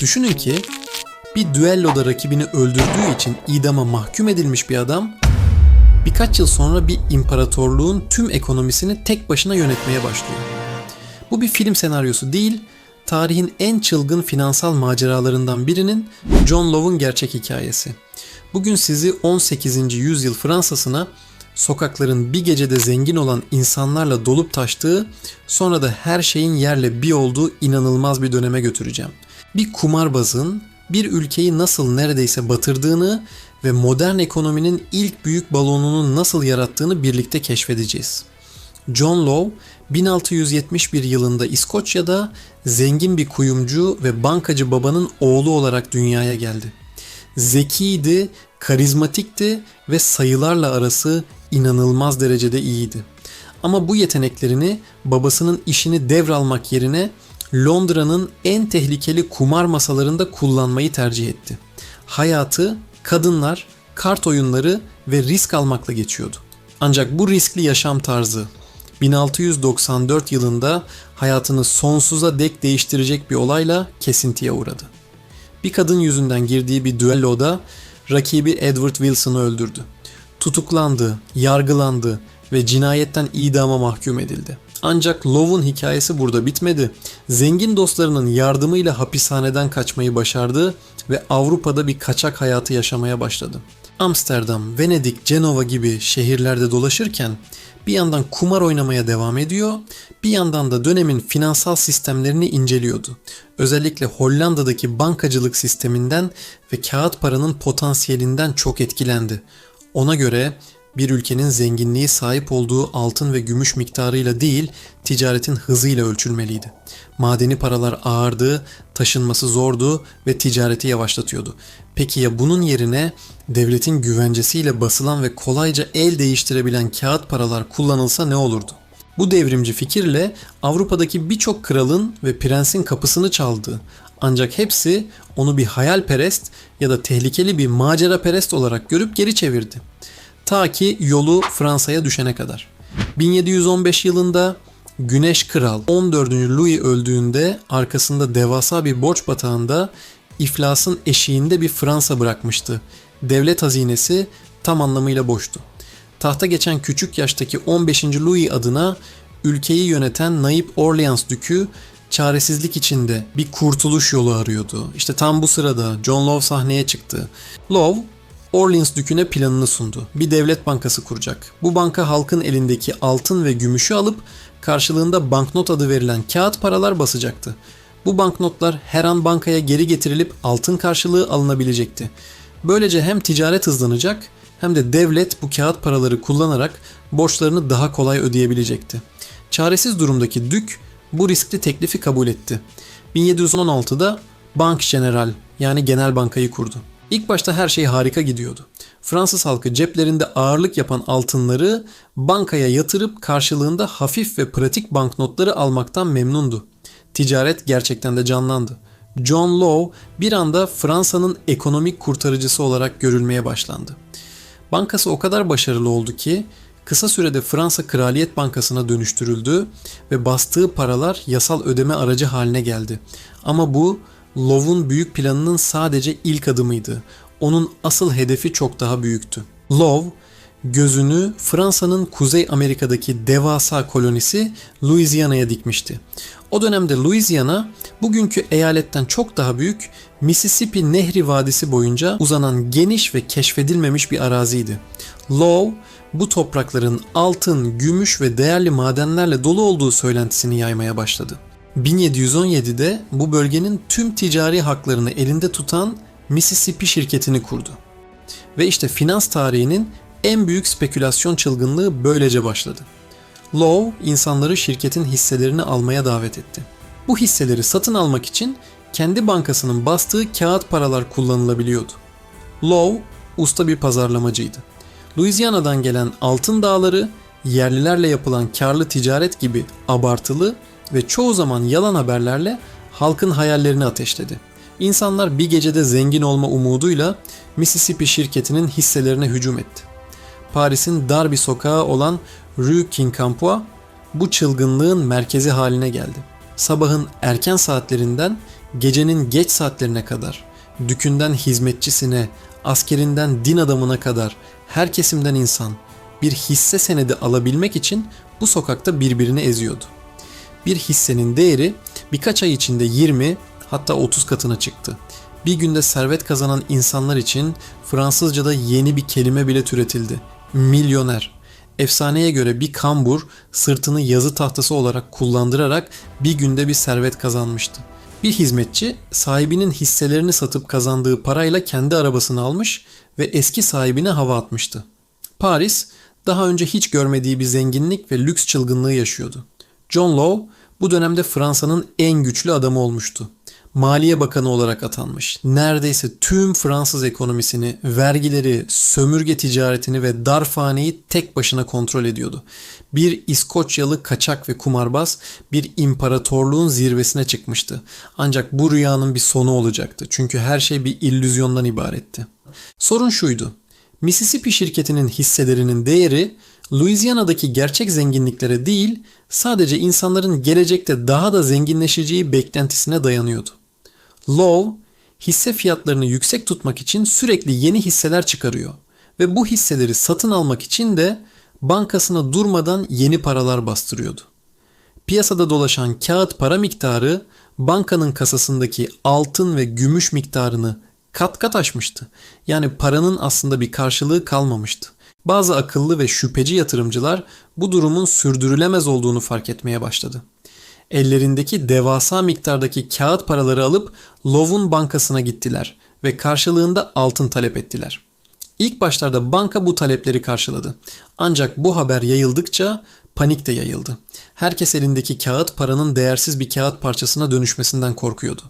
Düşünün ki bir düelloda rakibini öldürdüğü için idama mahkum edilmiş bir adam birkaç yıl sonra bir imparatorluğun tüm ekonomisini tek başına yönetmeye başlıyor. Bu bir film senaryosu değil, tarihin en çılgın finansal maceralarından birinin John Low'un gerçek hikayesi. Bugün sizi 18. yüzyıl Fransa'sına sokakların bir gecede zengin olan insanlarla dolup taştığı, sonra da her şeyin yerle bir olduğu inanılmaz bir döneme götüreceğim. Bir kumarbazın bir ülkeyi nasıl neredeyse batırdığını ve modern ekonominin ilk büyük balonunu nasıl yarattığını birlikte keşfedeceğiz. John Law 1671 yılında İskoçya'da zengin bir kuyumcu ve bankacı babanın oğlu olarak dünyaya geldi. Zekiydi, karizmatikti ve sayılarla arası inanılmaz derecede iyiydi. Ama bu yeteneklerini babasının işini devralmak yerine Londra'nın en tehlikeli kumar masalarında kullanmayı tercih etti. Hayatı kadınlar, kart oyunları ve risk almakla geçiyordu. Ancak bu riskli yaşam tarzı 1694 yılında hayatını sonsuza dek değiştirecek bir olayla kesintiye uğradı. Bir kadın yüzünden girdiği bir düelloda rakibi Edward Wilson'ı öldürdü. Tutuklandı, yargılandı ve cinayetten idama mahkum edildi. Ancak Love'un hikayesi burada bitmedi. Zengin dostlarının yardımıyla hapishaneden kaçmayı başardı ve Avrupa'da bir kaçak hayatı yaşamaya başladı. Amsterdam, Venedik, Cenova gibi şehirlerde dolaşırken bir yandan kumar oynamaya devam ediyor, bir yandan da dönemin finansal sistemlerini inceliyordu. Özellikle Hollanda'daki bankacılık sisteminden ve kağıt paranın potansiyelinden çok etkilendi. Ona göre bir ülkenin zenginliği sahip olduğu altın ve gümüş miktarıyla değil, ticaretin hızıyla ölçülmeliydi. Madeni paralar ağırdı, taşınması zordu ve ticareti yavaşlatıyordu. Peki ya bunun yerine devletin güvencesiyle basılan ve kolayca el değiştirebilen kağıt paralar kullanılsa ne olurdu? Bu devrimci fikirle Avrupa'daki birçok kralın ve prensin kapısını çaldı. Ancak hepsi onu bir hayalperest ya da tehlikeli bir macera perest olarak görüp geri çevirdi. Ta ki yolu Fransa'ya düşene kadar. 1715 yılında Güneş Kral 14. Louis öldüğünde arkasında devasa bir borç batağında iflasın eşiğinde bir Fransa bırakmıştı. Devlet hazinesi tam anlamıyla boştu. Tahta geçen küçük yaştaki 15. Louis adına ülkeyi yöneten Naip Orleans Dükü çaresizlik içinde bir kurtuluş yolu arıyordu. İşte tam bu sırada John Love sahneye çıktı. Love Orleans Dükü'ne planını sundu. Bir devlet bankası kuracak. Bu banka halkın elindeki altın ve gümüşü alıp karşılığında banknot adı verilen kağıt paralar basacaktı. Bu banknotlar her an bankaya geri getirilip altın karşılığı alınabilecekti. Böylece hem ticaret hızlanacak hem de devlet bu kağıt paraları kullanarak borçlarını daha kolay ödeyebilecekti. Çaresiz durumdaki Dük bu riskli teklifi kabul etti. 1716'da Bank General yani Genel Bankayı kurdu. İlk başta her şey harika gidiyordu. Fransız halkı ceplerinde ağırlık yapan altınları bankaya yatırıp karşılığında hafif ve pratik banknotları almaktan memnundu. Ticaret gerçekten de canlandı. John Law bir anda Fransa'nın ekonomik kurtarıcısı olarak görülmeye başlandı. Bankası o kadar başarılı oldu ki kısa sürede Fransa Kraliyet Bankası'na dönüştürüldü ve bastığı paralar yasal ödeme aracı haline geldi. Ama bu Low'un büyük planının sadece ilk adımıydı. Onun asıl hedefi çok daha büyüktü. Low gözünü Fransa'nın Kuzey Amerika'daki devasa kolonisi Louisiana'ya dikmişti. O dönemde Louisiana bugünkü eyaletten çok daha büyük Mississippi Nehri Vadisi boyunca uzanan geniş ve keşfedilmemiş bir araziydi. Low bu toprakların altın, gümüş ve değerli madenlerle dolu olduğu söylentisini yaymaya başladı. 1717'de bu bölgenin tüm ticari haklarını elinde tutan Mississippi şirketini kurdu. Ve işte finans tarihinin en büyük spekülasyon çılgınlığı böylece başladı. Low insanları şirketin hisselerini almaya davet etti. Bu hisseleri satın almak için kendi bankasının bastığı kağıt paralar kullanılabiliyordu. Low usta bir pazarlamacıydı. Louisiana'dan gelen altın dağları yerlilerle yapılan karlı ticaret gibi abartılı ve çoğu zaman yalan haberlerle halkın hayallerini ateşledi. İnsanlar bir gecede zengin olma umuduyla Mississippi şirketinin hisselerine hücum etti. Paris'in dar bir sokağı olan Rue Quincampoix bu çılgınlığın merkezi haline geldi. Sabahın erken saatlerinden gecenin geç saatlerine kadar, dükünden hizmetçisine, askerinden din adamına kadar her kesimden insan bir hisse senedi alabilmek için bu sokakta birbirini eziyordu. Bir hissenin değeri birkaç ay içinde 20 hatta 30 katına çıktı. Bir günde servet kazanan insanlar için Fransızca'da yeni bir kelime bile türetildi. Milyoner. Efsaneye göre bir kambur sırtını yazı tahtası olarak kullandırarak bir günde bir servet kazanmıştı. Bir hizmetçi sahibinin hisselerini satıp kazandığı parayla kendi arabasını almış ve eski sahibine hava atmıştı. Paris daha önce hiç görmediği bir zenginlik ve lüks çılgınlığı yaşıyordu. John Law bu dönemde Fransa'nın en güçlü adamı olmuştu. Maliye Bakanı olarak atanmış. Neredeyse tüm Fransız ekonomisini, vergileri, sömürge ticaretini ve darphaneyi tek başına kontrol ediyordu. Bir İskoçyalı kaçak ve kumarbaz bir imparatorluğun zirvesine çıkmıştı. Ancak bu rüyanın bir sonu olacaktı. Çünkü her şey bir illüzyondan ibaretti. Sorun şuydu. Mississippi şirketinin hisselerinin değeri Louisiana'daki gerçek zenginliklere değil, sadece insanların gelecekte daha da zenginleşeceği beklentisine dayanıyordu. Low, hisse fiyatlarını yüksek tutmak için sürekli yeni hisseler çıkarıyor ve bu hisseleri satın almak için de bankasına durmadan yeni paralar bastırıyordu. Piyasada dolaşan kağıt para miktarı bankanın kasasındaki altın ve gümüş miktarını kat kat aşmıştı. Yani paranın aslında bir karşılığı kalmamıştı. Bazı akıllı ve şüpheci yatırımcılar bu durumun sürdürülemez olduğunu fark etmeye başladı. Ellerindeki devasa miktardaki kağıt paraları alıp Low'un bankasına gittiler ve karşılığında altın talep ettiler. İlk başlarda banka bu talepleri karşıladı. Ancak bu haber yayıldıkça panik de yayıldı. Herkes elindeki kağıt paranın değersiz bir kağıt parçasına dönüşmesinden korkuyordu.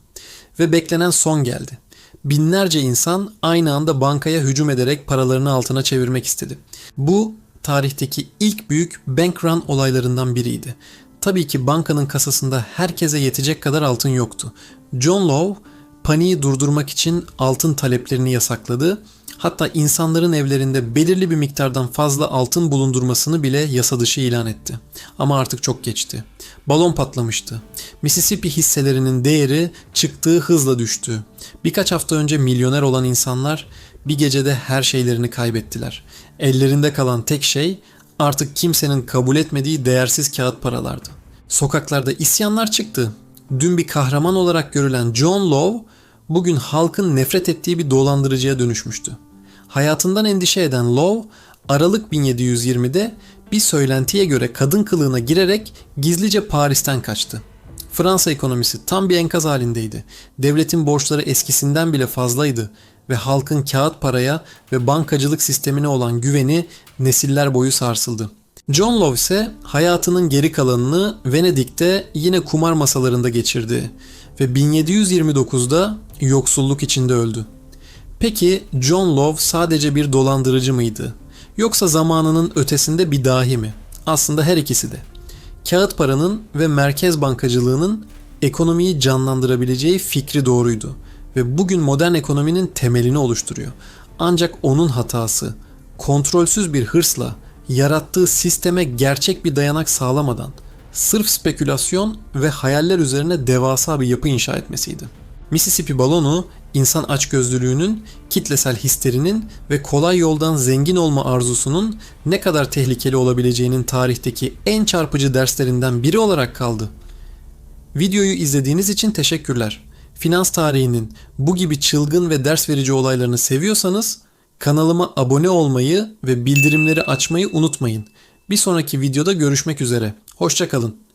Ve beklenen son geldi. Binlerce insan aynı anda bankaya hücum ederek paralarını altına çevirmek istedi. Bu tarihteki ilk büyük bank run olaylarından biriydi. Tabii ki bankanın kasasında herkese yetecek kadar altın yoktu. John Law paniği durdurmak için altın taleplerini yasakladı. Hatta insanların evlerinde belirli bir miktardan fazla altın bulundurmasını bile yasa dışı ilan etti. Ama artık çok geçti. Balon patlamıştı. Mississippi hisselerinin değeri çıktığı hızla düştü. Birkaç hafta önce milyoner olan insanlar bir gecede her şeylerini kaybettiler. Ellerinde kalan tek şey artık kimsenin kabul etmediği değersiz kağıt paralardı. Sokaklarda isyanlar çıktı. Dün bir kahraman olarak görülen John Law bugün halkın nefret ettiği bir dolandırıcıya dönüşmüştü. Hayatından endişe eden Law, Aralık 1720'de bir söylentiye göre kadın kılığına girerek gizlice Paris'ten kaçtı. Fransa ekonomisi tam bir enkaz halindeydi. Devletin borçları eskisinden bile fazlaydı ve halkın kağıt paraya ve bankacılık sistemine olan güveni nesiller boyu sarsıldı. John Love ise hayatının geri kalanını Venedik'te yine kumar masalarında geçirdi ve 1729'da yoksulluk içinde öldü. Peki John Love sadece bir dolandırıcı mıydı? Yoksa zamanının ötesinde bir dahi mi? Aslında her ikisi de. Kağıt paranın ve merkez bankacılığının ekonomiyi canlandırabileceği fikri doğruydu ve bugün modern ekonominin temelini oluşturuyor. Ancak onun hatası kontrolsüz bir hırsla yarattığı sisteme gerçek bir dayanak sağlamadan sırf spekülasyon ve hayaller üzerine devasa bir yapı inşa etmesiydi. Mississippi balonu insan açgözlülüğünün, kitlesel histerinin ve kolay yoldan zengin olma arzusunun ne kadar tehlikeli olabileceğinin tarihteki en çarpıcı derslerinden biri olarak kaldı. Videoyu izlediğiniz için teşekkürler. Finans tarihinin bu gibi çılgın ve ders verici olaylarını seviyorsanız kanalıma abone olmayı ve bildirimleri açmayı unutmayın. Bir sonraki videoda görüşmek üzere. Hoşçakalın.